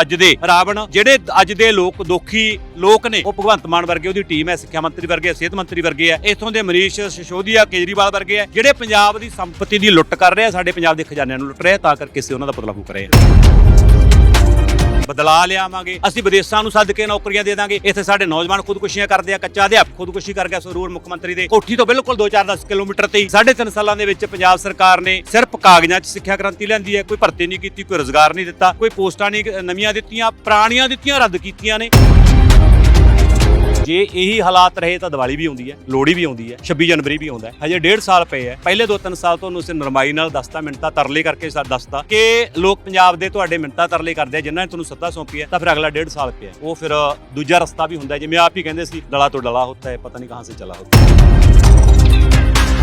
ਅੱਜ ਦੇ ਰਾਵਣ, ਜਿਹੜੇ ਅੱਜ ਦੇ ਲੋਕ ਦੋਖੀ ਲੋਕ ਨੇ, ਉਹ ਭਗਵੰਤ ਮਾਨ ਵਰਗੇ, ਉਹਦੀ ਟੀਮ ਹੈ, ਸਿੱਖਿਆ ਮੰਤਰੀ ਵਰਗੇ, ਸਿਹਤ ਮੰਤਰੀ ਵਰਗੇ ਆ ਇਥੋਂ ਦੇ ਮਨੀਸ਼ ਸਿਸੋਦੀਆ ਕੇਜਰੀਵਾਲ ਵਰਗੇ ਆ ਜਿਹੜੇ ਪੰਜਾਬ ਦੀ ਸੰਪਤੀ ਦੀ ਲੁੱਟ ਕਰ ਰਹੇ ਆ, ਸਾਡੇ ਪੰਜਾਬ ਦੇ ਖਜ਼ਾਨਿਆਂ ਨੂੰ ਲੁੱਟ ਰਹੇ ਆ, ਤਾਂ ਕਰਕੇ ਅਸੀਂ ਉਹਨਾਂ ਦਾ ਪੁਤਲਾ ਫੂਕ ਰਹੇ ਆ ਬਦਲਾ ਲਿਆਵਾਂਗੇ। ਅਸੀਂ ਵਿਦੇਸ਼ਾਂ ਨੂੰ ਸੱਦ ਕੇ ਨੌਕਰੀਆਂ ਦੇ ਦਾਂਗੇ। ਇੱਥੇ ਸਾਡੇ ਨੌਜਵਾਨ ਖੁਦਕੁਸ਼ੀਆਂ ਕਰਦੇ ਆ, ਕੱਚਾ ਅਧਿਆਪਕ ਖੁਦਕੁਸ਼ੀ ਕਰ ਗਿਆ ਸਰੂਰ ਮੁੱਖ ਮੰਤਰੀ ਦੇ। ਕੋਠੀ ਤੋਂ ਬਿਲਕੁਲ 2-4-10 ਕਿਲੋਮੀਟਰ ਤੇ ਹੀ ਸਾਢੇ ਤਿੰਨ ਸਾਲਾਂ ਦੇ ਵਿੱਚ ਪੰਜਾਬ ਸਰਕਾਰ ਨੇ ਸਿਰਫ ਕਾਗਜ਼ਾਂ 'ਚ ਸਿੱਖਿਆ ਕ੍ਰਾਂਤੀ ਲੈਂਦੀ ਹੈ। ਕੋਈ ਭਰਤੀ ਨਹੀਂ ਕੀਤੀ, ਕੋਈ ਰੋਜ਼ਗਾਰ ਨਹੀਂ ਦਿੱਤਾ, ਕੋਈ ਪੋਸਟਾਂ ਨਹੀਂ ਨਵੀਆਂ ਦਿੱਤੀਆਂ, ਪੁਰਾਣੀਆਂ ਦਿੱਤੀਆਂ, ਰੱਦ ਕੀਤੀਆਂ ਨੇ। ਜੇ ਇਹੀ ਹਾਲਾਤ ਰਹੇ ਤਾਂ ਦੀਵਾਲੀ ਵੀ ਆਉਂਦੀ ਹੈ, ਲੋਹੜੀ ਵੀ ਆਉਂਦੀ ਹੈ 26 ਜਨਵਰੀ ਵੀ ਆਉਂਦਾ ਹੈ। ਹਜੇ 1.5 ਸਾਲ ਪਏ ਹੈ। ਪਹਿਲੇ 2-3 ਸਾਲ ਤੁਹਾਨੂੰ ਅਸੀਂ ਨਰਮਾਈ ਨਾਲ ਦੱਸਤਾ ਮਿੰਟਾਂ ਤਰਲੇ ਕਰਕੇ ਸਾ ਦੱਸਤਾ ਕਿ ਲੋਕ ਪੰਜਾਬ ਦੇ ਤੁਹਾਡੇ ਮਿੰਟਾਂ ਤਰਲੇ ਕਰਦੇ ਆ, ਜਿਨ੍ਹਾਂ ਨੇ ਤੁਹਾਨੂੰ ਸੱਤਾ ਸੌਂਪੀ ਹੈ, ਤਾਂ ਫਿਰ ਅਗਲਾ 1.5 ਸਾਲ ਪਿਆ ਉਹ ਫਿਰ ਦੂਜਾ ਰਸਤਾ ਵੀ ਹੁੰਦਾ ਜਿਵੇਂ ਆਪ ਹੀ ਕਹਿੰਦੇ ਸੀ, ਡਲਾ ਤੋਂ ਡਲਾ ਹੁੰਦਾ ਹੈ, ਪਤਾ ਨਹੀਂ ਕਹਾਂ ਸੇ ਚਲਾ ਹੁੰਦਾ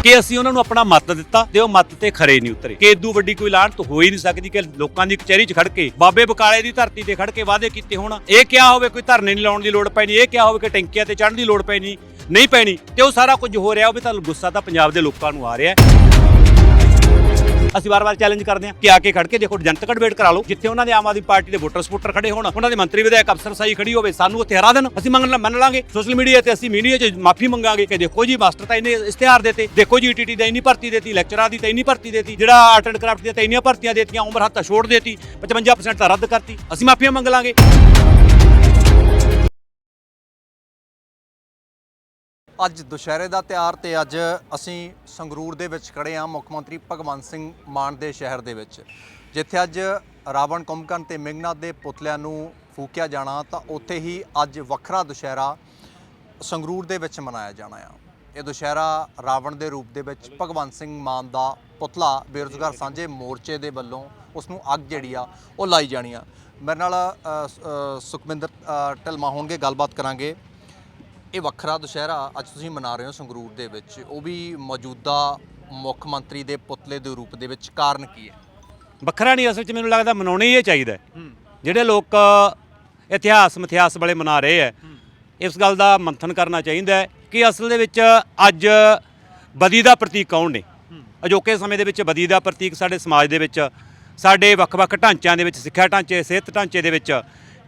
ਕਿ ਅਸੀਂ ਉਹਨਾਂ ਨੂੰ ਆਪਣਾ ਮਤ ਦਿੱਤਾ ਤੇ ਉਹ ਮਤ ਤੇ ਖਰੇ ਨਹੀਂ ਉਤਰੇ ਕਿ ਇਦੋਂ ਵੱਡੀ ਕੋਈ ਲਾਹਨਤ ਹੋ ਹੀ ਨਹੀਂ ਸਕਦੀ ਕਿ ਲੋਕਾਂ ਦੀ ਕਚਹਿਰੀ 'ਚ ਖੜ ਕੇ ਬਾਬੇ ਬਕਾਲੇ ਦੀ ਧਰਤੀ ਤੇ ਖੜ ਕੇ ਵਾਅਦੇ ਕੀਤੇ ਹੋਣ ਇਹ ਕਿਹਾ ਹੋਵੇ, ਕੋਈ ਧਰਨੇ ਨਹੀਂ ਲਾਉਣ ਦੀ ਲੋੜ ਪੈਣੀ, ਇਹ ਕਿਹਾ ਹੋਵੇ ਕਿ ਟੈਂਕੀਆਂ ਤੇ ਚੜ੍ਹਨ ਦੀ ਲੋੜ ਪੈਣੀ, ਨਹੀਂ ਪੈਣੀ ਤੇ ਉਹ ਸਾਰਾ ਕੁਝ ਹੋ ਰਿਹਾ ਉਹ ਵੀ ਤੁਹਾਨੂੰ ਗੁੱਸਾ ਤਾਂ ਪੰਜਾਬ ਦੇ ਲੋਕਾਂ ਨੂੰ ਆ ਰਿਹਾ ਹੈ। ਅਸੀਂ ਵਾਰ-ਵਾਰ ਚੈਲੰਜ ਕਰਦੇ ਹਾਂ ਕਿ ਆ ਕੇ ਖੜ ਕੇ ਦੇਖੋ, ਜਨਤਕ ਡਿਬੇਟ ਕਰਾ ਲਓ, ਜਿੱਥੇ ਉਹਨਾਂ ਦੇ ਆਮ ਆਦਮੀ ਪਾਰਟੀ ਦੇ ਵੋਟਰ ਸਪੋਰਟਰ ਖੜੇ ਹੋਣ, ਉਹਨਾਂ ਦੇ ਮੰਤਰੀ ਵਿਧਾਇਕ ਅਫਸਰ ਸਾਈ ਖੜੀ ਹੋਵੇ, ਸਾਨੂੰ ਉੱਥੇ ਹਰਾ ਦੇਣ, ਅਸੀਂ ਮੰਗਣ ਮੰਨ ਲਾਂਗੇ। ਸੋਸ਼ਲ ਮੀਡੀਆ ਤੇ ਅਸੀਂ ਮੀਡੀਆ 'ਚ ਮਾਫੀ ਮੰਗਾਂਗੇ ਕਿ ਦੇਖੋ ਜੀ ਮਾਸਟਰ ਤਾਂ ਇਹਨੇ ਇਸ਼ਤਿਹਾਰ ਦਿੱਤੇ। ਦੇਖੋ ਜੀ ਈਟੀਟੀ ਦਾ ਇੰਨੀ ਭਰਤੀ ਦਿੱਤੀ ਲੈਕਚਰਾਂ ਦੀ ਤਾਂ ਇੰਨੀ ਭਰਤੀ ਦਿੱਤੀ, ਜਿਹੜਾ ਆਰਟ ਐਂਡ ਕਰਾਫਟ ਦੀਆਂ ਤਾਂ ਇੰਨੀਆਂ ਭਰਤੀਆਂ ਦਿੱਤੀਆਂ, ਉਮਰ ਹੱਥ ਛੋੜ ਦਿੱਤੀ 55% ਤਾਂ ਰੱਦ ਕਰਤੀ। ਅਸੀਂ ਮਾਫੀਆਂ ਮੰਗ ਲਾਂਗੇ। ਅੱਜ ਦੁਸ਼ਹਿਰੇ ਦਾ ਤਿਉਹਾਰ ਤੇ ਅੱਜ ਅਸੀਂ ਸੰਗਰੂਰ ਦੇ ਵਿੱਚ ਖੜੇ ਹਾਂ ਮੁੱਖ ਮੰਤਰੀ ਭਗਵੰਤ ਸਿੰਘ ਮਾਨ ਦੇ ਸ਼ਹਿਰ ਦੇ ਵਿੱਚ। ਜਿੱਥੇ ਅੱਜ ਰਾਵਣ ਕੁੰਭਕਰਨ ਤੇ ਮੇਘਨਾਥ ਦੇ ਪੁਤਲਿਆਂ ਨੂੰ ਫੂਕਿਆ ਜਾਣਾ ਤਾਂ ਉੱਥੇ ਹੀ ਅੱਜ ਵੱਖਰਾ ਦੁਸ਼ਹਿਰਾ ਸੰਗਰੂਰ ਦੇ ਵਿੱਚ ਮਨਾਇਆ ਜਾਣਾ ਆ। ਇਹ ਦੁਸ਼ਹਿਰਾ ਰਾਵਣ ਦੇ ਰੂਪ ਦੇ ਵਿੱਚ ਭਗਵੰਤ ਸਿੰਘ ਮਾਨ ਦਾ ਪੁਤਲਾ ਬੇਰੁਜ਼ਗਾਰ ਸਾਂਝੇ ਮੋਰਚੇ ਦੇ ਵੱਲੋਂ ਉਸ ਨੂੰ ਅੱਗ ਜਿਹੜੀ ਆ ਉਹ ਲਾਈ ਜਾਣੀ ਆ। ਮੇਰੇ ਨਾਲ ਅ, ਸ- ਸੁਖਮਿੰਦਰ ਅ, ਹੋਣਗੇ ਗੱਲਬਾਤ ਕਰਾਂਗੇ। ਇਹ ਵੱਖਰਾ ਦੁਸ਼ਹਿਰਾ ਅੱਜ ਤੁਸੀਂ ਮਨਾ ਰਹੇ ਹੋ ਸੰਗਰੂਰ ਦੇ ਵਿੱਚ। ਉਹ ਵੀ ਮੌਜੂਦਾ ਮੁੱਖ ਮੰਤਰੀ ਦੇ ਪੁਤਲੇ ਦੇ ਰੂਪ ਦੇ ਵਿੱਚ ਕਾਰਨ ਕੀ ਹੈ? ਵੱਖਰਾ ਨਹੀਂ ਅਸਲ 'ਚ ਮੈਨੂੰ ਲੱਗਦਾ ਮਨਾਉਣਾ ਹੀ ਇਹ ਚਾਹੀਦਾ ਹੈ। ਜਿਹੜੇ ਲੋਕ ਇਤਿਹਾਸ ਮਿਥਿਹਾਸ ਵਾਲੇ ਮਨਾ ਰਹੇ ਹੈ ਇਸ ਗੱਲ ਦਾ ਮੰਥਨ ਕਰਨਾ ਚਾਹੀਦਾ ਹੈ ਕਿ ਅਸਲ ਦੇ ਵਿੱਚ ਅੱਜ ਬਦੀ ਦਾ ਪ੍ਰਤੀਕ ਕੌਣ ਨੇ? ਅਜੋਕੇ ਸਮੇਂ ਦੇ ਵਿੱਚ ਬਦੀ ਦਾ ਪ੍ਰਤੀਕ ਸਾਡੇ ਸਮਾਜ ਦੇ ਵਿੱਚ ਸਾਡੇ ਵੱਖ-ਵੱਖ ਢਾਂਚਿਆਂ ਦੇ ਵਿੱਚ ਸਿੱਖਿਆ ਢਾਂਚੇ ਸਿਹਤ ਢਾਂਚੇ ਦੇ ਵਿੱਚ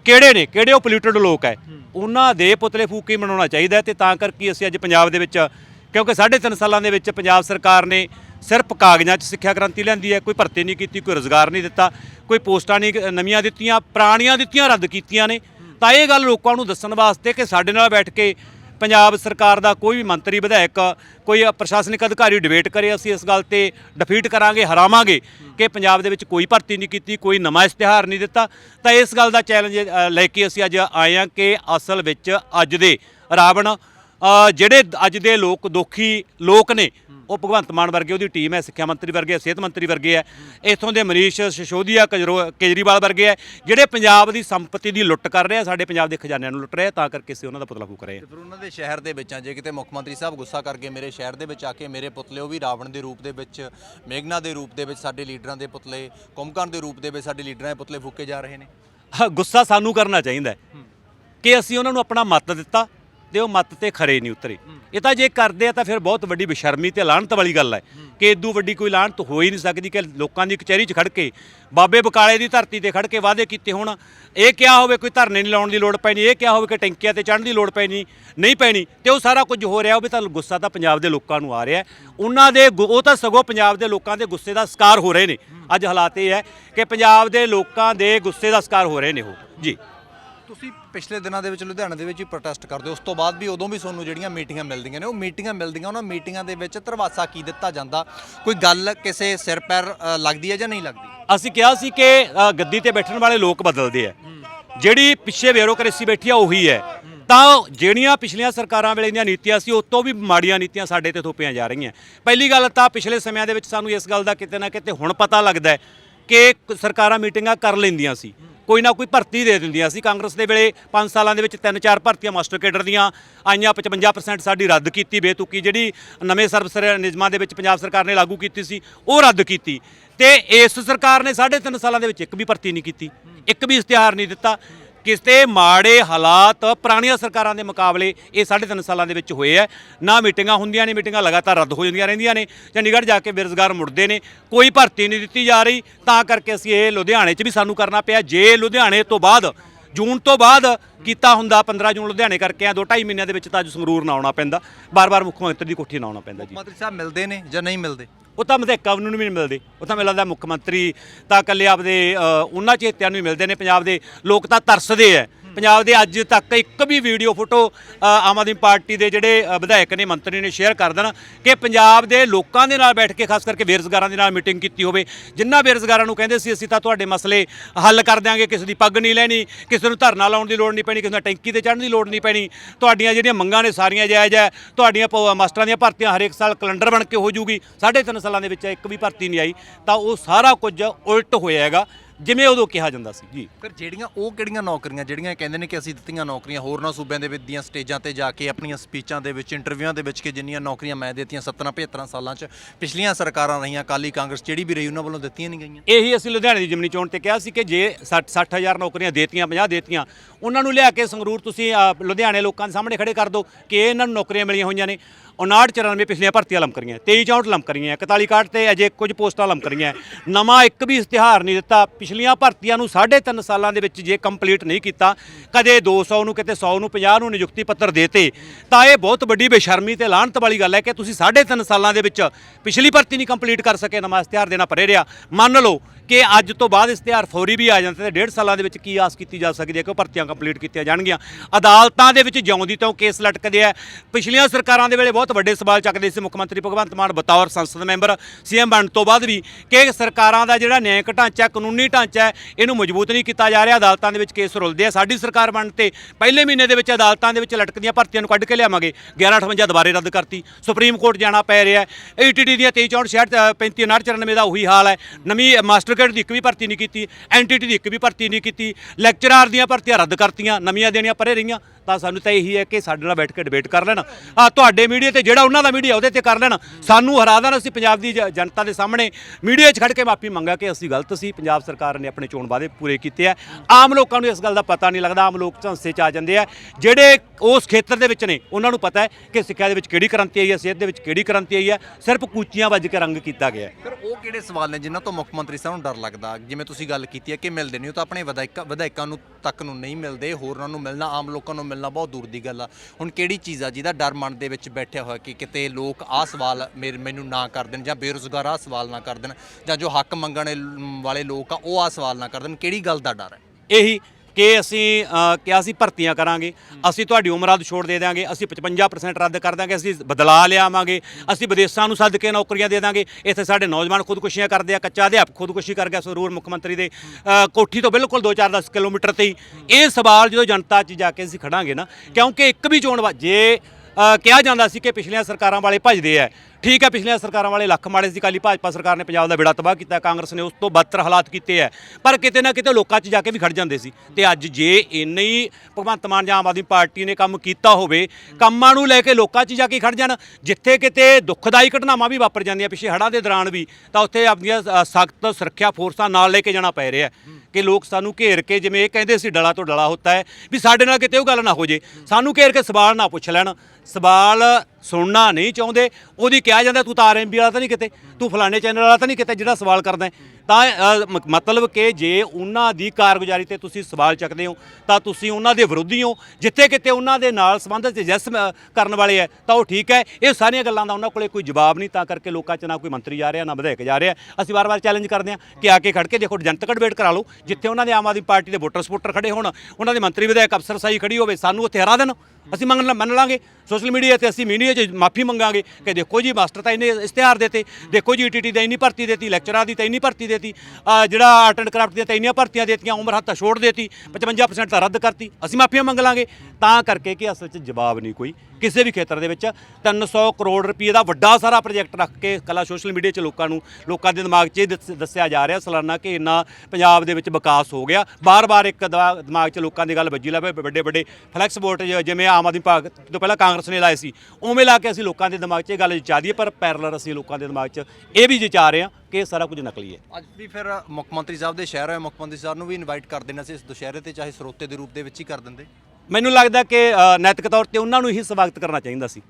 ਕਿਹੜੇ ਨੇ? ਕਿਹੜੇ ਉਹ ਪੋਲਿਊਟਡ ਲੋਕ ਹੈ। ਉਹਨਾਂ ਦੇ ਪੁਤਲੇ ਫੂਕ ਮਨਾਉਣਾ ਚਾਹੀਦਾ ਤੇ ਤਾਂ ਕਰਕੇ ਅਸੀਂ ਅੱਜ ਪੰਜਾਬ ਦੇ ਵਿੱਚ ਕਿਉਂਕਿ 3.5 ਸਾਲਾਂ ਦੇ ਵਿੱਚ ਪੰਜਾਬ ਸਰਕਾਰ ਨੇ ਸਿਰਫ ਕਾਗਜ਼ਾਂ 'ਚ ਸਿੱਖਿਆ ਕ੍ਰਾਂਤੀ ਲਿਆਂਦੀ ਹੈ ਕੋਈ ਭਰਤੀ ਨਹੀਂ ਕੀਤੀ ਕੋਈ ਰੋਜ਼ਗਾਰ ਨਹੀਂ ਦਿੱਤਾ ਕੋਈ ਪੋਸਟਾਂ ਨਹੀਂ ਨਵੀਆਂ ਦਿੱਤੀਆਂ ਪੁਰਾਣੀਆਂ ਦਿੱਤੀਆਂ ਰੱਦ ਕੀਤੀਆਂ ਨੇ। ਤਾਂ ਇਹ ਗੱਲ ਲੋਕਾਂ ਨੂੰ ਦੱਸਣ ਵਾਸਤੇ ਕਿ ਸਾਡੇ ਨਾਲ ਬੈਠ ਕੇ ਪੰਜਾਬ ਸਰਕਾਰ ਦਾ ਕੋਈ ਵੀ ਮੰਤਰੀ, ਵਿਧਾਇਕ, ਕੋਈ ਪ੍ਰਸ਼ਾਸਨਿਕ ਅਧਿਕਾਰੀ ਡਿਬੇਟ ਕਰੇ, ਅਸੀਂ ਇਸ ਗੱਲ ਤੇ ਡਿਫੀਟ ਕਰਾਂਗੇ, ਹਰਾਵਾਂਗੇ ਕਿ ਪੰਜਾਬ ਦੇ ਵਿੱਚ ਕੋਈ ਭਰਤੀ ਨਹੀਂ ਕੀਤੀ, ਕੋਈ ਨਵਾਂ ਇਸ਼ਤਿਹਾਰ ਨਹੀਂ ਦਿੱਤਾ। ਤਾਂ ਇਸ ਗੱਲ ਦਾ ਚੈਲੰਜ ਲੈ ਕੇ ਅਸੀਂ ਅੱਜ ਆਏ ਹਾਂ ਕਿ ਅਸਲ ਵਿੱਚ ਅੱਜ ਦੇ ਰਾਵਣ ਜਿਹੜੇ ਅੱਜ ਦੇ ਲੋਕ ਦੋਖੀ ਲੋਕ ਨੇ ਉਹ ਭਗਵੰਤ ਮਾਨ ਵਰਗੇ ਉਹਦੀ ਟੀਮ ਹੈ ਸਿੱਖਿਆ ਮੰਤਰੀ ਵਰਗੇ ਸਿਹਤ ਮੰਤਰੀ ਵਰਗੇ ਆ ਇਥੋਂ ਦੇ ਮਨੀਸ਼ ਸਿਸੋਦੀਆ ਕਜਰੋ- ਕੇਜਰੀਵਾਲ ਵਰਗੇ ਆ ਜਿਹੜੇ ਪੰਜਾਬ ਦੀ ਸੰਪਤੀ ਦੀ ਲੁੱਟ ਕਰ ਰਹੇ ਆ ਸਾਡੇ ਪੰਜਾਬ ਦੇ ਖਜ਼ਾਨਿਆਂ ਨੂੰ ਲੁੱਟ ਰਹੇ ਆ ਤਾਂ ਕਰਕੇ ਅਸੀਂ ਉਹਨਾਂ ਦਾ ਪੁਤਲਾ ਫੂਕ ਰਹੇ ਆ ਫਿਰ ਉਹਨਾਂ ਦੇ ਸ਼ਹਿਰ ਦੇ ਵਿੱਚ ਆ ਜੇ ਕਿਤੇ ਮੁੱਖ ਮੰਤਰੀ ਸਾਹਿਬ ਗੁੱਸਾ ਕਰਕੇ ਮੇਰੇ ਸ਼ਹਿਰ ਦੇ ਵਿੱਚ ਆ ਕੇ ਮੇਰੇ ਪੁਤਲੇ ਉਹ ਵੀ ਰਾਵਣ ਦੇ ਰੂਪ ਦੇ ਵਿੱਚ ਮੇਘਨਾ ਦੇ ਰੂਪ ਦੇ ਵਿੱਚ ਸਾਡੇ ਲੀਡਰਾਂ ਦੇ ਪੁਤਲੇ ਕੁੰਭਕਰਨ ਦੇ ਰੂਪ ਦੇ ਵਿੱਚ ਸਾਡੇ ਲੀਡਰਾਂ ਦੇ ਪੁਤਲੇ ਫੂਕੇ ਜਾ ਰਹੇ ਨੇ। ਹਾਂ, ਗੁੱਸਾ ਸਾਨੂੰ ਕਰਨਾ ਚਾਹੀਦਾ ਹੈ ਕਿ ਅਸੀਂ ਉਹਨਾਂ ਨੂੰ ਆਪਣਾ ਮਤ ਦਿੱਤਾ ਤੇ ਉਹ ਮੱਤ ਤੇ ਖਰੇ ਨਹੀਂ ਉਤਰੇ। ਇਹ ਤਾਂ ਜੇ ਕਰਦੇ ਆ ਤਾਂ ਫਿਰ ਬਹੁਤ ਵੱਡੀ ਬੇਸ਼ਰਮੀ ਤੇ ਲਾਹਣਤ ਵਾਲੀ ਗੱਲ ਹੈ ਕਿ ਇਦੋਂ ਵੱਡੀ ਕੋਈ ਲਾਹਣਤ ਹੋ ਹੀ ਨਹੀਂ ਸਕਦੀ ਕਿ ਲੋਕਾਂ ਦੀ ਕਚਹਿਰੀ 'ਚ ਖੜ ਕੇ, ਬਾਬੇ ਬਕਾਲੇ ਦੀ ਧਰਤੀ ਤੇ ਖੜ ਕੇ ਵਾਅਦੇ ਕੀਤੇ ਹੋਣ। ਇਹ ਕਿਹਾ ਹੋਵੇ ਕੋਈ ਧਰਨੇ ਨਹੀਂ ਲਾਉਣ ਦੀ ਲੋੜ ਪੈਣੀ, ਇਹ ਕਿਹਾ ਹੋਵੇ ਕਿ ਟੈਂਕੀਆਂ ਤੇ ਚੜ੍ਹਨ ਦੀ ਲੋੜ ਪੈਣੀ, ਨਹੀਂ ਪੈਣੀ, ਤੇ ਉਹ ਸਾਰਾ ਕੁਝ ਹੋ ਰਿਹਾ ਉਹ ਵੀ ਤਾਂ ਗੁੱਸਾ ਤਾਂ ਪੰਜਾਬ ਦੇ ਲੋਕਾਂ ਨੂੰ ਆ ਰਿਹਾ ਉਹਨਾਂ ਦੇ ਗੁ- ਉਹ ਤਾਂ ਸਗੋਂ ਪੰਜਾਬ ਦੇ ਲੋਕਾਂ ਦੇ ਗੁੱਸੇ ਦਾ ਸ਼ਿਕਾਰ ਹੋ ਰਹੇ ਨੇ। ਅੱਜ ਹਾਲਾਤ ਇਹ ਹੈ ਕਿ ਪੰਜਾਬ ਦੇ ਲੋਕਾਂ ਦੇ ਗੁੱਸੇ ਦਾ ਸ਼ਿਕਾਰ ਹੋ ਰਹੇ ਨੇ ਉਹ। ਜੀ। ਤੁਸੀਂ ਪਿਛਲੇ ਦਿਨਾਂ ਦੇ ਵਿੱਚ ਲੁਧਿਆਣਾ ਦੇ ਵਿੱਚ ਹੀ ਪ੍ਰੋਟੈਸਟ ਕਰਦੇ। ਉਸ ਤੋਂ ਬਾਅਦ ਵੀ ਉਦੋਂ ਵੀ ਤੁਹਾਨੂੰ ਜਿਹੜੀਆਂ ਮੀਟਿੰਗਾਂ ਮਿਲਦੀਆਂ ਨੇ, ਉਹ ਮੀਟਿੰਗਾਂ ਮਿਲਦੀਆਂ, ਉਹਨਾਂ ਮੀਟਿੰਗਾਂ ਦੇ ਵਿੱਚ ਧਰਵਾਸਾ ਕੀ ਦਿੱਤਾ ਜਾਂਦਾ? ਕੋਈ ਗੱਲ ਕਿਸੇ ਸਿਰ ਪੈਰ ਲੱਗਦੀ ਹੈ ਜਾਂ ਨਹੀਂ ਲੱਗਦੀ? ਅਸੀਂ ਕਿਹਾ ਸੀ ਕਿ ਗੱਦੀ ਤੇ ਬੈਠਣ ਵਾਲੇ ਲੋਕ ਬਦਲਦੇ ਆ। ਜਿਹੜੀ ਪਿੱਛੇ ਬਿਊਰੋਕ੍ਰੇਸੀ ਬੈਠੀ ਆ, ਉਹੀ ਹੈ। ਤਾਂ ਜਿਹੜੀਆਂ ਪਿਛਲੀਆਂ ਸਰਕਾਰਾਂ ਵੇਲੇ ਦੀਆਂ ਨੀਤੀਆਂ ਸੀ, ਉਹ ਤੋਂ ਵੀ ਮਾੜੀਆਂ ਨੀਤੀਆਂ ਸਾਡੇ ਤੇ ਥੋਪੀਆਂ ਜਾ ਰਹੀਆਂ। ਪਹਿਲੀ ਗੱਲ ਤਾਂ ਪਿਛਲੇ ਸਮਿਆਂ ਦੇ ਵਿੱਚ ਸਾਨੂੰ ਇਸ ਗੱਲ ਦਾ ਕਿਤੇ ਨਾ ਕਿਤੇ ਹੁਣ ਪਤਾ ਲੱਗਦਾ ਕਿ ਸਰਕਾਰਾਂ ਮੀਟਿੰਗਾਂ ਕਰ ਲੈਂਦੀਆਂ ਸੀ। ਕੋਈ ਨਾ ਕੋਈ ਭਰਤੀ ਦੇ ਦਿੰਦੀਆਂ ਸੀ। ਕਾਂਗਰਸ ਦੇ ਵੇਲੇ 5 ਸਾਲਾਂ ਦੇ ਵਿੱਚ ਤਿੰਨ ਚਾਰ ਭਰਤੀਆਂ ਮਾਸਟਰ ਕੇਡਰ ਦੀਆਂ ਆਈਆਂ 55% ਸਾਡੀ ਰੱਦ ਕੀਤੀ ਬੇਤੁਕੀ ਜਿਹੜੀ ਨਵੇਂ ਸਰਵਿਸ ਨਿਯਮਾਂ ਦੇ ਵਿੱਚ ਪੰਜਾਬ ਸਰਕਾਰ ਨੇ ਲਾਗੂ ਕੀਤੀ ਸੀ, ਉਹ ਰੱਦ ਕੀਤੀ। ਤੇ ਇਸ ਸਰਕਾਰ ਨੇ 3.5 ਸਾਲਾਂ ਦੇ ਵਿੱਚ ਇੱਕ ਵੀ ਭਰਤੀ ਨਹੀਂ ਕੀਤੀ, ਇੱਕ ਵੀ ਇਸ਼ਤਿਹਾਰ ਨਹੀਂ ਦਿੱਤਾ। ਕਿਸੇ ਮਾੜੇ ਹਾਲਾਤ ਪੁਰਾਣੀਆਂ ਸਰਕਾਰਾਂ ਦੇ ਮੁਕਾਬਲੇ ਇਹ ਸਾਢੇ ਤਿੰਨ ਸਾਲਾਂ ਦੇ ਵਿੱਚ ਹੋਏ ਆ ਨਾ ਮੀਟਿੰਗਾਂ ਹੁੰਦੀਆਂ ਨੇ, ਮੀਟਿੰਗਾਂ ਲਗਾਤਾਰ ਰੱਦ ਹੋ ਜਾਂਦੀਆਂ ਰਹਿੰਦੀਆਂ ਨੇ। ਚੰਡੀਗੜ੍ਹ ਜਾ ਕੇ ਬੇਰੁਜ਼ਗਾਰ ਮੁੜਦੇ ਨੇ। ਕੋਈ ਭਰਤੀ ਨਹੀਂ ਦਿੱਤੀ ਜਾ ਰਹੀ। ਤਾਂ ਕਰਕੇ ਅਸੀਂ ਇਹ ਲੁਧਿਆਣੇ 'ਚ ਵੀ ਸਾਨੂੰ ਕਰਨਾ ਪਿਆ। ਜੇ ਲੁਧਿਆਣੇ ਤੋਂ ਬਾਅਦ ਜੂਨ ਤੋਂ ਬਾਅਦ ਕੀਤਾ ਹੁੰਦਾ 15 ਜੂਨ ਲੁਧਿਆਣੇ ਕਰਕੇ ਆ ਦੋ ਢਾਈ ਮਹੀਨਿਆਂ ਦੇ ਵਿੱਚ ਤਾਂ ਅੱਜ ਸੰਗਰੂਰ ਨਾ ਆਉਣਾ ਪੈਂਦਾ। ਬਾਰ-ਬਾਰ ਮੁੱਖ ਮੰਤਰੀ ਦੀ ਕੋਠੀ ਨਾ ਆਉਣਾ ਪੈਂਦਾ ਜੀ। ਮੰਤਰੀ ਸਾਹਿਬ ਮਿਲਦੇ ਨੇ ਜਾਂ ਨਹੀਂ ਮਿਲਦੇ? ਉਹ ਤਾਂ ਮਧੇਕਾ ਨੂੰ ਵੀ ਨਹੀਂ ਮਿਲਦੇ। ਉਹ ਤਾਂ ਮੈਨੂੰ ਲੱਗਦਾ ਮੁੱਖ ਮੰਤਰੀ ਤਾਂ ਇਕੱਲੇ ਆਪਦੇ ਉਹਨਾਂ ਚੇਤਿਆਂ ਨੂੰ ਹੀ ਮਿਲਦੇ ਨੇ ਪੰਜਾਬ ਦੇ ਲੋਕ ਤਾਂ ਤਰਸਦੇ ਆ ਪੰਜਾਬ ਦੇ ਅੱਜ ਤੱਕ ਇੱਕ ਵੀ video photo Aam Aadmi party ਦੇ ਜਿਹੜੇ ਵਿਧਾਇਕ ਨੇ, ਮੰਤਰੀ ਨੇ ਸ਼ੇਅਰ ਕਰ ਦੇਣ ਕਿ ਪੰਜਾਬ ਦੇ ਲੋਕਾਂ ਦੇ ਨਾਲ ਬੈਠ ਕੇ, ਖਾਸ ਕਰਕੇ ਬੇਰੁਜ਼ਗਾਰਾਂ ਦੇ ਨਾਲ ਮੀਟਿੰਗ ਕੀਤੀ ਹੋਵੇ। ਜਿੰਨਾ ਬੇਰੁਜ਼ਗਾਰਾਂ ਨੂੰ ਕਹਿੰਦੇ ਸੀ, ਅਸੀਂ ਤਾਂ ਤੁਹਾਡੇ ਮਸਲੇ ਹੱਲ ਕਰ ਦਿਆਂਗੇ, ਕਿਸੇ ਦੀ ਪੱਗ ਨਹੀਂ ਲੈਣੀ, ਕਿਸੇ ਨੂੰ ਧਰਨਾ ਲਾਉਣ ਦੀ ਲੋੜ ਨਹੀਂ ਪੈਣੀ, ਕਿਸੇ ਨੂੰ ਟੈਂਕੀ ਤੇ ਚੜ੍ਹਨ ਦੀ ਲੋੜ ਨਹੀਂ ਪੈਣੀ। ਤੁਹਾਡੀਆਂ ਜਿਹੜੀਆਂ ਮੰਗਾਂ ਨੇ, ਸਾਰੀਆਂ ਜਾਇਜ਼ ਹੈ। ਤੁਹਾਡੀਆਂ ਪ- ਮਾਸਟਰਾਂ ਦੀਆਂ ਭਰਤੀਆਂ ਹਰੇਕ ਸਾਲ ਕੈਲੰਡਰ ਬਣ ਕੇ ਹੋ ਜੂਗੀ। ਸਾਢੇ ਤਿੰਨ ਸਾਲਾਂ ਦੇ ਵਿੱਚ ਇੱਕ ਵੀ ਭਰਤੀ ਨਹੀਂ ਆਈ। ਤਾਂ ਉਹ ਸਾਰਾ ਕੁਝ ਉਲਟ ਹੋਇਆ ਹੈਗਾ। ਜਿਵੇਂ ਉਦੋਂ ਕਿਹਾ ਜਾਂਦਾ ਸੀ ਜੀ। ਫਿਰ ਜਿਹੜੀਆਂ ਉਹ ਕਿਹੜੀਆਂ ਨੌਕਰੀਆਂ ਜਿਹੜੀਆਂ ਇਹ ਕਹਿੰਦੇ ਨੇ ਕਿ ਅਸੀਂ ਦਿੱਤੀਆਂ ਨੌਕਰੀਆਂ ਹੋਰਨਾਂ ਸੂਬਿਆਂ ਦੇ ਵਿੱਚ ਦੀਆਂ ਸਟੇਜਾਂ ਤੇ ਜਾ ਕੇ ਆਪਣੀਆਂ ਸਪੀਚਾਂ ਦੇ ਵਿੱਚ ਇੰਟਰਵਿਊਆਂ ਦੇ ਵਿੱਚ ਕਿ ਜਿੰਨੀਆਂ ਨੌਕਰੀਆਂ ਮੈਂ ਦਿੱਤੀਆਂ 17 75 ਸਾਲਾਂ 'ਚ ਪਿਛਲੀਆਂ ਸਰਕਾਰਾਂ ਰਹੀਆਂ ਅਕਾਲੀ ਕਾਂਗਰਸ ਜਿਹੜੀ ਵੀ ਰਹੀ ਉਹਨਾਂ ਵੱਲੋਂ ਦਿੱਤੀਆਂ ਨਹੀਂ ਗਈਆਂ। ਇਹੀ ਅਸੀਂ ਲੁਧਿਆਣੇ ਦੀ ਜਿਮਨੀ ਚੋਣ ਤੇ ਕਿਹਾ ਸੀ ਕਿ ਜੇ 60 60000 ਨੌਕਰੀਆਂ ਦੇਤੀਆਂ 50 ਦੇਤੀਆਂ ਉਹਨਾਂ ਨੂੰ ਲਿਆ ਕੇ ਸੰਗਰੂਰ ਤੁਸੀਂ ਲੁਧਿਆਣੇ ਲੋਕਾਂ ਦੇ ਸਾਹਮਣੇ ਖੜੇ ਕਰ ਦਿਓ ਕਿ ਇਹਨਾਂ ਨੂੰ ਨੌਕਰੀਆਂ ਮਿਲੀਆਂ ਹੋਈਆਂ ਨੇ। 59 94 ਪਿਛਲੀਆਂ ਭਰਤੀਆਂ ਲੰਮ ਕਰੀਆਂ 23 64 ਲੰਮ ਕਰੀਆਂ 41 61 ਤੇ ਅਜੇ ਕੁਝ ਪੋਸਟਾਂ ਲੰਮ ਕਰੀਆਂ। ਨਵਾਂ ਇੱਕ ਵੀ ਇਸ਼ਤਿਹਾਰ ਨਹੀਂ ਦਿੱਤਾ। ਪਿਛਲੀਆਂ ਭਰਤੀਆਂ ਨੂੰ 3.5 ਸਾਲਾਂ ਦੇ ਵਿੱਚ ਜੇ ਕੰਪਲੀਟ ਨਹੀਂ ਕੀਤਾ, ਕਦੇ 200 ਨੂੰ, ਕਿਤੇ 100 ਨੂੰ 50 ਨੂੰ ਨਿਯੁਕਤੀ ਪੱਤਰ ਦੇਤੇ, ਤਾਂ ਇਹ ਬਹੁਤ ਵੱਡੀ ਬੇਸ਼ਰਮੀ ਤੇ ਲਾਹਨਤ ਵਾਲੀ ਗੱਲ ਹੈ ਕਿ ਤੁਸੀਂ 3.5 ਸਾਲਾਂ ਦੇ ਵਿੱਚ ਪਿਛਲੀ ਭਰਤੀ ਨਹੀਂ ਕੰਪਲੀਟ ਕਰ ਸਕੇ, ਨਵਾਂ ਇਸ਼ਤਿਹਾਰ ਦੇਣਾ ਪਰੇ ਰਿਹਾ। ਮੰਨ ਲਓ ਕਿ ਅੱਜ ਤੋਂ ਬਾਅਦ ਇਸ਼ਤਿਹਾਰ ਫੌਰੀ ਵੀ ਆ ਜਾਂਦੇ ਤੇ ਡੇਢ ਸਾਲਾਂ ਦੇ ਵਿੱਚ ਕੀ ਆਸ ਕੀਤੀ ਜਾ ਸਕਦੀ ਹੈ ਕਿ ਉਹ ਭਰਤੀਆਂ ਕੰਪਲੀਟ ਕੀਤੀਆਂ ਜਾਣਗੀਆਂ। ਅਦਾਲਤਾਂ ਦੇ ਵਿੱਚ ਜਿਉਂਦੀ ਤੋਂ ਕੇਸ ਲਟਕਦੇ ਆ। ਪਿਛਲੀਆਂ ਸਰਕਾਰਾਂ ਦੇ ਵੇਲੇ ਬਹੁਤ ਵੱਡੇ ਸਵਾਲ ਚੱਕਦੇ ਸੀ ਮੁੱਖ ਮੰਤਰੀ ਭਗਵੰਤ ਮਾਨ, ਬਤੌਰ ਸੰਸਦ ਮੈਂਬਰ, ਸੀਐਮ ਬਣਨ ਤੋਂ ਬਾਅਦ ਵੀ ਕਿ ਸਰਕਾਰਾਂ ਦਾ ਜਿਹੜਾ ਨਿਆਂਇਕ ਢਾਂਚਾ ਕਾਨੂੰਨੀ ਢਾਂਚਾ ਇਹਨੂੰ ਮਜ਼ਬੂਤ ਨਹੀਂ ਕੀਤਾ ਜਾ ਰਿਹਾ। ਅਦਾਲਤਾਂ ਦੇ ਵਿੱਚ ਕੇਸ ਰੁਲਦੇ ਆ। ਸਾਡੀ ਸਰਕਾਰ ਬਣਨ ਤੇ ਪਹਿਲੇ ਮਹੀਨੇ ਦੇ ਵਿੱਚ ਅਦਾਲਤਾਂ ਦੇ ਵਿੱਚ ਲਟਕਦੀਆਂ ਭਰਤੀਆਂ ਨੂੰ ਕੱਢ ਕੇ ਲਿਆਵਾਂਗੇ। 1158 ਦੁਬਾਰੇ ਰੱਦ ਕਰਤੀ। ਸੁਪਰੀਮ ਕੋਰਟ ਜਾਣਾ ਪੈ ਰਿਹਾ ਏਟੀਟੀ ਦੀਆਂ 23 64 66 35 59 94 ਦਾ ਉਹੀ ਹਾਲ ਹੈ। ਨਵੀਂ ਮਾਸਟਰ ਗ੍ਰੇਡ ਦੀ ਇੱਕ ਵੀ ਭਰਤੀ ਨਹੀਂ ਕੀਤੀ, ਐਨਟੀਟੀ ਦੀ ਇੱਕ ਵੀ ਭਰਤੀ ਨਹੀਂ ਕੀਤੀ, ਲੈਕਚਰਾਰ ਦੀਆਂ ਭਰਤੀਆਂ ਰੱਦ ਕਰਤੀਆਂ, ਨਵੀਆਂ ਦੇਣੀਆਂ ਪਰੇ ਰਹੀਆਂ ਤਾਂ ਸਾਨੂੰ ਤਾਂ ਇਹੀ ਹੈ ਕਿ ਸਾਡੇ ਨਾਲ ਬੈਠ ਕੇ ਡਿਬੇਟ ਕਰ ਲੈਣ। ਆ ਤੁਹਾਡੇ ਮੀਡੀਆ ਤੇ ਜਿਹੜਾ ਉਹਨਾਂ ਦਾ ਮੀਡੀਆ ਉਹਦੇ ਤੇ ਕਰ ਲੈਣ। ਸਾਨੂੰ ਹਰਾ ਦੇਣ ਅਸੀਂ ਪੰਜਾਬ ਦੀ ਜ- ਜਨਤਾ ਦੇ ਸਾਹਮਣੇ। ਮੀਡੀਆ 'ਚ ਖੜ ਕੇ ਮਾਫੀ ਮੰਗਾ ਕਿ ਅਸੀਂ ਗਲਤ ਸੀ। ਪੰਜਾਬ ਸਰਕਾਰ ਨੇ ਆਪਣੇ ਚੋਣ ਵਾਅਦੇ ਪੂਰੇ ਕੀਤੇ ਆ। ਆਮ ਲੋਕਾਂ ਨੂੰ ਇਸ ਗੱਲ ਦਾ ਪਤਾ ਨਹੀਂ ਲੱਗਦਾ। ਆਮ ਲੋਕ ਝਾਂਸੇ 'ਚ ਆ ਜਾਂਦੇ ਆ। ਜਿਹੜੇ ਉਸ ਖੇਤਰ ਦੇ ਵਿੱਚ ਨੇ, ਉਹਨਾਂ ਨੂੰ ਪਤਾ ਹੈ ਕਿ ਸਿੱਖਿਆ ਦੇ ਵਿੱਚ ਕਿਹੜੀ ਕ੍ਰਾਂਤੀ ਆਈ ਹੈ, ਸਿਹਤ ਦੇ ਵਿੱਚ ਕਿਹੜੀ ਕ੍ਰਾਂਤੀ ਆਈ ਹੈ। ਸਿਰਫ ਕੂਚੀਆਂ ਵੱਜ ਕੇ ਰੰਗ ਕੀਤਾ ਗਿਆ ਹੈ। ਫਿਰ ਉਹ ਕਿਹੜੇ ਸਵਾਲ ਨੇ ਜਿਨ੍ਹਾਂ ਤੋਂ ਮੁੱਖ ਮੰਤਰੀ ਸਾਹਿਬ ਨੂੰ ਡਰ ਲੱਗਦਾ? ਜਿਵੇਂ ਤੁਸੀਂ ਗੱਲ ਕੀਤੀ ਹੈ ਕਿ ਮਿਲਦੇ ਨਹੀਂ, ਉਹ ਤਾਂ ਆਪਣੇ ਵਿਧਾਇਕਾਂ ਵਿਧਾਇਕਾਂ ਨੂੰ ਤੱਕ ਨੂੰ ਨਹੀਂ ਮਿਲਦੇ, ਹੋਰਨਾਂ ਨੂੰ ਮਿਲਣਾ, ਆਮ ਲੋਕਾਂ ਨੂੰ ਮਿਲਣਾ ਬਹੁਤ ਦੂਰ ਦੀ ਗੱਲ ਆ। ਹੁਣ ਕਿਹੜੀ ਚੀਜ਼ ਆ ਜਿਹਦਾ ਡਰ ਮਨ ਦੇ ਵਿੱਚ ਬੈਠਿਆ ਹੋਇਆ ਕਿ ਕਿਤੇ ਲੋਕ ਆਹ ਸਵਾਲ ਮੇਰੇ ਮੈਨੂੰ ਨਾ ਕਰ ਦੇਣ ਜਾਂ ਬੇਰੁਜ਼ਗਾਰ ਆਹ ਸਵਾਲ ਨਾ ਕਰ ਦੇਣ ਜਾਂ ਜੋ ਹੱਕ ਮੰਗਣ ਵਾਲੇ ਲੋਕ ਆ ਉਹ ਆਹ ਸਵਾਲ ਨਾ ਕਰ ਦੇਣ। ਕਿਹੜੀ ਗੱਲ ਦਾ ਡਰ ਹੈ? ਇਹੀ ਕਿ ਅਸੀਂ ਅ, ਕਿ ਅਸੀਂ ਭਰਤੀਆਂ ਕਰਾਂਗੇ। ਅਸੀਂ ਤੁਹਾਡੀ ਉਮਰ ਅੱਧ ਛੋੜ ਦੇ ਦਾਂਗੇ ਅਸੀਂ 55% ਰੱਦ ਕਰ ਦਾਂਗੇ ਅਸੀਂ ਬਦਲਾ ਲਿਆਵਾਂਗੇ। ਅਸੀਂ ਵਿਦੇਸ਼ਾਂ ਨੂੰ ਸੱਦ ਕੇ ਨੌਕਰੀਆਂ ਦੇ ਦਾਂਗੇ ਇੱਥੇ ਸਾਡੇ ਨੌਜਵਾਨ ਖੁਦਕੁਸ਼ੀਆਂ ਕਰਦੇ ਆ। ਕੱਚਾ ਅਧਿਆਪਕ ਖੁਦਕੁਸ਼ੀ ਕਰ ਗਿਆ ਸਰੂਰ ਮੁੱਖ ਮੰਤਰੀ ਦੇ। ਅ, ਕੋਠੀ ਤੋਂ ਬਿਲਕੁਲ 2-4-10 ਕਿਲੋਮੀਟਰ ਤੇ ਹੀ। ਇਹ ਸਵਾਲ ਜਦੋਂ ਜਨਤਾ 'ਚ ਜਾ ਕੇ ਅਸੀਂ ਖੜਾਂਗੇ ਨਾ ਕਿਉਂਕਿ ਇੱਕ ਵੀ ਚੋਣ ਵਾ- ਜੇ ਕਿਹਾ ਜਾਂਦਾ ਸੀ ਕਿ ਪਿਛਲੀਆਂ ਸਰਕਾਰਾਂ ਵਾਲੇ ਭਜਦੇ ਆ ਠੀਕ ਹੈ ਪਿਛਲੀਆਂ ਸਰਕਾਰਾਂ ਵਾਲੇ ਲੱਖ ਮਾੜੇ ਸੀ ਕਾਲੀ ਭਾਜਪਾ ਸਰਕਾਰ ਨੇ ਪੰਜਾਬ ਦਾ ਬੇੜਾ ਤਬਾਹ ਕੀਤਾ, ਕਾਂਗਰਸ ਨੇ ਉਸ ਤੋਂ ਬਦਤਰ ਹਾਲਾਤ ਕੀਤੇ ਆ ਪਰ ਕਿਤੇ ਨਾ ਕਿਤੇ ਲੋਕਾਂ 'ਚ ਜਾ ਕੇ ਵੀ ਖੜ ਜਾਂਦੇ ਸੀ। ਤੇ ਅੱਜ ਜੇ ਇੰਨੇ ਹੀ ਭਗਵੰਤ ਮਾਨ ਜਾਂ ਆਮ ਆਦਮੀ ਪਾਰਟੀ ਨੇ ਕੰਮ ਕੀਤਾ ਹੋਵੇ, ਕੰਮਾਂ ਨੂੰ ਲੈ ਕੇ ਲੋਕਾਂ 'ਚ ਜਾ ਕੇ ਖੜ ਜਾਣ। ਜਿੱਥੇ ਕਿਤੇ ਦੁੱਖਦਾਈ ਘਟਨਾਵਾਂ ਵੀ ਵਾਪਰ ਜਾਂਦੀਆਂ, ਪਿਛੇ ਹੜ੍ਹਾਂ ਦੇ ਦੌਰਾਨ ਵੀ, ਤਾਂ ਉੱਥੇ ਆਪਣੀਆਂ ਸਖਤ ਸੁਰੱਖਿਆ ਫੋਰਸਾਂ ਨਾਲ ਲੈ ਕੇ ਜਾਣਾ ਪੈ ਰਿਹਾ ਕਿ ਲੋਕ ਸਾਨੂੰ ਘੇਰ ਕੇ ਜਿਵੇਂ ਇਹ ਕਹਿੰਦੇ ਸੀ, ਡਲਾ ਤੋਂ ਡਲਾ ਹੁੰਦਾ ਹੈ ਵੀ ਸਾਡੇ ਨਾਲ ਕਿਤੇ ਉਹ ਗੱਲ ਨਾ ਹੋ ਜੇ। ਸਾਨੂੰ ਘੇਰ ਕੇ ਸਵਾਲ ਨਾ ਪੁੱਛ ਲੈਣ। ਸਵਾਲ ਸੁਣਨਾ ਨਹੀਂ ਚਾਹੁੰਦੇ। ਉਹਦੀ ਕਿਹਾ ਜਾਂਦਾ, ਤੂੰ ਤਾਂ ਆਰਐਮਬੀ ਵਾਲਾ ਤਾਂ ਨਹੀਂ ਕਿਤੇ, ਤੂੰ ਫਲਾਣੇ ਚੈਨਲ ਵਾਲਾ ਤਾਂ ਨਹੀਂ ਕਿਤੇ ਜਿਹੜਾ ਸਵਾਲ ਕਰਦਾ ਤਾਂ ਮ- ਮਤਲਬ ਕਿ ਜੇ ਉਹਨਾਂ ਦੀ ਕਾਰਗੁਜ਼ਾਰੀ ਤੇ ਤੁਸੀਂ ਸਵਾਲ ਚੱਕਦੇ ਹੋ, ਤਾਂ ਤੁਸੀਂ ਉਹਨਾਂ ਦੇ ਵਿਰੋਧੀ ਹੋ। ਜਿੱਥੇ ਕਿਤੇ ਉਹਨਾਂ ਦੇ ਨਾਲ ਸੰਬੰਧਿਤ ਜੈਸ ਕਰਨ ਵਾਲੇ ਹੈ, ਤਾਂ ਉਹ ਠੀਕ ਹੈ। ਇਹ ਸਾਰੀਆਂ ਗੱਲਾਂ ਦਾ ਉਹਨਾਂ ਕੋਲੇ ਕੋਈ ਜਵਾਬ ਨਹੀਂ, ਤਾਂ ਕਰਕੇ ਲੋਕਾਂ 'ਚ ਨਾ ਕੋਈ ਮੰਤਰੀ ਜਾ ਰਿਹਾ, ਨਾ ਵਿਧਾਇਕ ਜਾ ਰਿਹਾ। ਅਸੀਂ ਵਾਰ-ਵਾਰ ਚੈਲੰਜ ਕਰਦੇ ਹਾਂ ਕਿ ਆ ਕੇ ਖੜ ਕੇ ਦੇਖੋ, ਜਨਤਕ ਡਿਬੇਟ ਕਰਾ ਲਓ। ਜਿੱਥੇ ਉਹਨਾਂ ਦੇ ਆਮ ਆਦਮੀ ਪਾਰਟੀ ਦੇ ਵੋਟਰ ਸਪੋਰਟਰ ਖੜੇ ਹੋਣ, ਉਹਨਾਂ ਦੇ ਮੰਤਰੀ ਵਿਧਾਇਕ ਅਫਸਰ ਅਫਸਰਸ਼ਾਹੀ ਖੜੀ ਹੋਵੇ, ਸਾਨੂੰ ਉੱਥੇ ਹਰਾ ਦੇਣ। ਅਸੀਂ ਮੰਨ ਮੰਨ ਲਾਂਗੇ। ਸੋਸ਼ਲ ਮੀਡੀਆ ਤੇ ਅਸੀਂ ਮੀਡੀਆ 'ਚ ਮਾਫੀ ਮੰਗਾਂਗੇ ਕਿ ਦੇਖੋ ਜੀ, ਮਾਸਟਰ ਤਾਂ ਇਹਨੇ ਇਸ਼ਤਿਹਾਰ ਦਿੱਤੇ। ਦੇਖੋ ਜੀ ਈਟੀਟੀ ਦਾ ਇੰਨੀ ਭਰਤੀ ਦਿੱਤੀ, ਲੈਕਚਰਾਂ ਦੀ ਤਾਂ ਇੰਨੀ ਭਰਤੀ ਦਿੱਤੀ। ਜਿਹੜਾ ਆਰਟ ਐਂਡ ਕਰਾਫਟ ਦੀਆਂ ਤਾਂ ਇੰਨੀਆਂ ਭਰਤੀਆਂ ਦਿੱਤੀਆਂ, ਉਮਰ ਹੱਦ ਤਾਂ ਛੋੜ ਦਿੱਤੀ 55% ਤਾਂ ਰੱਦ ਕਰਤੀ। ਅਸੀਂ ਮਾਫੀਆਂ ਮੰਗ ਲਾਂਗੇ। ਤਾਂ ਕਰਕੇ ਕਿ ਅਸਲ 'ਚ ਜਵਾਬ ਨਹੀਂ ਕੋਈ ਕਿਸੇ ਵੀ ਖੇਤਰ ਦੇ ਵਿੱਚ। 300 ਕਰੋੜ ਰੁਪਏ ਦਾ ਵੱਡਾ ਸਾਰਾ ਪ੍ਰੋਜੈਕਟ ਰੱਖ ਕੇ ਕਲਾ ਸੋਸ਼ਲ ਮੀਡੀਆ 'ਚ ਲੋਕਾਂ ਨੂੰ, ਲੋਕਾਂ ਦੇ ਦਿਮਾਗ 'ਚ ਇਹ ਦੱਸ- ਦੱਸਿਆ ਜਾ ਰਿਹਾ ਸਾਲਾਨਾ ਕਿ ਇੰਨਾ ਪੰਜਾਬ ਦੇ ਵਿੱਚ ਵਿਕਾਸ ਹੋ ਗਿਆ। ਬਾਰ-ਬਾਰ ਇੱਕ ਦਵਾ- ਦਿਮਾਗ 'ਚ ਲੋਕਾਂ ਦੀ ਗੱਲ ਵੱਜੀ ਲਵੇ ਵੱਡੇ ਵੱਡੇ ਫਲੈਕਸ ਬੋਰਡ ਜਿਵੇਂ ਆਮ ਆਦਮੀ ਪਾਰਟੀ ਤੋਂ ਪਹਿਲਾਂ ਕਾਂਗਰਸ ਨੇ ਲਾਏ ਸੀ। ਉਵੇਂ ਲਾ ਕੇ ਅਸੀਂ ਲੋਕਾਂ ਦੇ ਦਿਮਾਗ 'ਚ ਇਹ ਗੱਲ ਜਚਾ ਦਈਏ ਪਰ ਪੈਰਲਰ ਅਸੀਂ ਲੋਕਾਂ ਦੇ ਦਿਮਾਗ 'ਚ ਇਹ ਵੀ ਜਚਾ ਰਹੇ ਹਾਂ ਕਿ ਇਹ ਸਾਰਾ ਕੁਝ ਨਕਲੀ ਹੈ। ਅੱਜ ਵੀ ਫਿਰ ਮੁੱਖ ਮੰਤਰੀ ਸਾਹਿਬ ਦੇ ਸ਼ਹਿਰ ਹੋਏ ਮੁੱਖ ਮੰਤਰੀ ਸਾਹਿਬ ਨੂੰ ਵੀ ਇਨਵਾਈਟ ਕਰ ਦੇਣਾ ਸੀ ਇਸ ਦੁਸ਼ਹਿਰੇ ਤੇ ਚਾਹੇ ਸਰੋਤੇ ਦੇ ਰੂਪ ਦੇ ਵਿੱਚ ਹੀ ਕਰ ਦਿੰਦੇ। ਮੈਨੂੰ ਲੱਗਦਾ ਕਿ ਨੈਤਿਕ ਤੌਰ ਤੇ ਉਹਨਾਂ ਨੂੰ ਹੀ ਸਵਾਗਤ ਕਰਨਾ ਚਾਹੀਦਾ ਸੀ।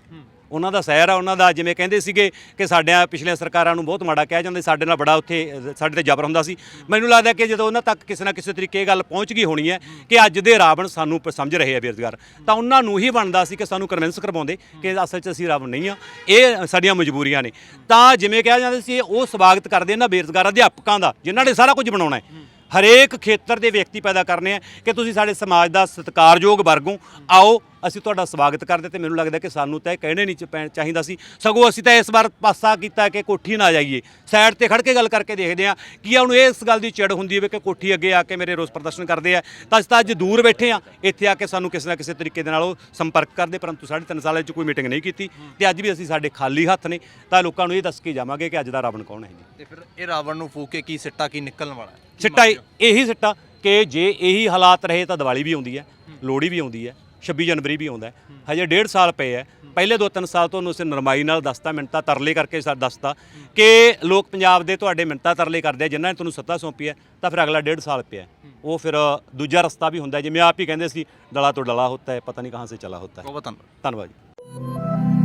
ਉਹਨਾਂ ਦਾ ਸਹਿਰ ਆ, ਉਹਨਾਂ ਦਾ ਜਿਵੇਂ ਕਹਿੰਦੇ ਸੀਗੇ ਕਿ ਸਾਡਿਆਂ ਪਿਛਲੀਆਂ ਸਰਕਾਰਾਂ ਨੂੰ ਬਹੁਤ ਮਾੜਾ ਕਿਹਾ ਜਾਂਦਾ ਸਾਡੇ ਨਾਲ ਬੜਾ ਉੱਥੇ, ਸਾਡੇ ਤੇ ਜ਼ਬਰ ਹੁੰਦਾ ਸੀ। ਮੈਨੂੰ ਲੱਗਦਾ ਕਿ ਜਦੋਂ ਉਹਨਾਂ ਤੱਕ ਕਿਸੇ ਨਾ ਕਿਸੇ ਤਰੀਕੇ ਇਹ ਗੱਲ ਪਹੁੰਚ ਗਈ ਹੋਣੀ ਹੈ ਕਿ ਅੱਜ ਦੇ ਰਾਵਣ ਸਾਨੂੰ ਪ- ਸਮਝ ਰਹੇ ਆ ਬੇਰੁਜ਼ਗਾਰ, ਤਾਂ ਉਹਨਾਂ ਨੂੰ ਹੀ ਬਣਦਾ ਸੀ ਕਿ ਸਾਨੂੰ ਕਨਵਿੰਸ ਕਰਵਾਉਂਦੇ ਕਿ ਅਸਲ 'ਚ ਅਸੀਂ ਰਾਵਣ ਨਹੀਂ ਆ, ਇਹ ਸਾਡੀਆਂ ਮਜਬੂਰੀਆਂ ਨੇ। ਤਾਂ ਜਿਵੇਂ ਕਿਹਾ ਜਾਂਦਾ ਸੀ ਉਹ ਸਵਾਗਤ ਕਰਦੇ ਇਹਨਾਂ ਬੇਰੁਜ਼ਗਾਰ ਅਧਿਆਪਕਾਂ ਦਾ, ਜਿਨ੍ਹਾਂ ਨੇ ਸਾਰਾ ਕੁਝ ਬਣਾਉਣਾ ਹੈ। ਹਰੇਕ ਖੇਤਰ ਦੇ ਵਿਅਕਤੀ ਪੈਦਾ ਕਰਨੇ ਆ ਕਿ ਤੁਸੀਂ ਸਾਡੇ ਸਮਾਜ ਦਾ ਸਤਿਕਾਰਯੋਗ ਵਰਗੋਂ ਆਓ ਅਸੀਂ ਤੁਹਾਡਾ ਸਵਾਗਤ ਕਰਦੇ ਤੇ ਮੈਨੂੰ ਲੱਗਦਾ ਕਿ ਸਾਨੂੰ ਤਾਂ ਇਹ ਕਹਿਣੇ ਨਹੀਂ ਚ- ਪੈ- ਚਾਹੀਦਾ ਸੀ। ਸਗੋਂ ਅਸੀਂ ਤਾਂ ਇਸ ਵਾਰ ਪਾਸਾ ਕੀਤਾ ਕਿ ਕੋਠੀ ਨਾ ਜਾਈਏ। ਸਾਈਡ ਤੇ ਖੜ ਕੇ ਗੱਲ ਕਰਕੇ ਦੇਖਦੇ ਆ ਕੀ ਆ ਉਹਨੂੰ ਇਸ ਗੱਲ ਦੀ ਚਿੜ ਹੁੰਦੀ ਹੈ ਕਿ ਕੋਠੀ ਅੱਗੇ ਆ ਕੇ ਮੇਰੇ ਰੋਸ ਪ੍ਰਦਰਸ਼ਨ ਕਰਦੇ ਆ। ਤਾਂ ਅਸੀਂ ਤਾਂ ਅੱਜ ਦੂਰ ਬੈਠੇ ਆ ਇੱਥੇ ਆ ਕੇ ਸਾਨੂੰ ਕਿਸੇ ਨਾ ਕਿਸੇ ਤਰੀਕੇ ਦੇ ਨਾਲ ਉਹ ਸੰਪਰਕ ਕਰਦੇ ਪਰੰਤੂ ਸਾਢੇ ਤਿੰਨ ਸਾਲਾਂ 'ਚ ਕੋਈ ਮੀਟਿੰਗ ਨਹੀਂ ਕੀਤੀ ਤੇ ਅੱਜ ਵੀ ਅਸੀਂ ਸਾਡੇ ਖਾਲੀ ਹੱਥ ਨੇ। ਤਾਂ ਲੋਕਾਂ ਨੂੰ ਇਹ ਦੱਸ ਕੇ ਜਾਵਾਂਗੇ ਕਿ ਅੱਜ ਦਾ ਰਾਵਣ ਕੌਣ ਹੈ ਜੀ। ਤੇ ਫਿਰ ਇਹ ਰਾਵਣ ਨੂੰ ਫੂਕ ਕੇ ਕੀ ਸਿੱਟਾ ਕੀ ਨਿਕਲਣ ਵਾਲਾ ਹੈ? ਕੀ ਸਿੱਟਾ ਮੰਨਦੇ ਹੋ? ਇਹੀ ਸਿੱਟਾ ਕਿ ਜੇ ਇਹੀ ਹਾਲਾਤ ਰਹੇ ਤਾਂ ਦੀਵਾਲੀ ਵੀ ਆਉਂਦੀ ਹੈ ਲੋਹੜੀ ਵੀ ਆਉਂਦੀ ਹੈ। 26 ਜਨਵਰੀ ਵੀ ਆਉਂਦਾ ਹਜੇ ਡੇਢ ਸਾਲ ਪਏ ਹੈ। ਪਹਿਲੇ ਦੋ ਤਿੰਨ ਸਾਲ ਤੁਹਾਨੂੰ ਉਸੇ ਨਰਮਾਈ ਨਾਲ ਦੱਸਤਾ ਮਿੰਟਾਂ ਤਰਲੇ ਕਰਕੇ ਸਾ ਦੱਸਤਾ ਕਿ ਲੋਕ ਪੰਜਾਬ ਦੇ ਤੁਹਾਡੇ ਮਿੰਟਾਂ ਤਰਲੇ ਕਰਦੇ ਜਿਨ੍ਹਾਂ ਨੇ ਤੁਹਾਨੂੰ ਸੱਤਾ ਸੌਂਪੀ ਹੈ ਤਾਂ ਫਿਰ ਅਗਲਾ ਡੇਢ ਸਾਲ ਪਿਆ। ਉਹ ਫਿਰ ਦੂਜਾ ਰਸਤਾ ਵੀ ਹੁੰਦਾ ਜਿਵੇਂ ਆਪ ਹੀ ਕਹਿੰਦੇ ਸੀ ਡਲਾ ਤੋਂ ਡਲਾ ਹੁੰਦਾ ਹੈ ਪਤਾ ਨਹੀਂ ਕਹਾਂ ਸੇ ਚਲਾ ਹੁੰਦਾ ਹੈ। ਬਹੁਤ ਧੰਨਵਾਦ। ਧੰਨਵਾਦ ਜੀ।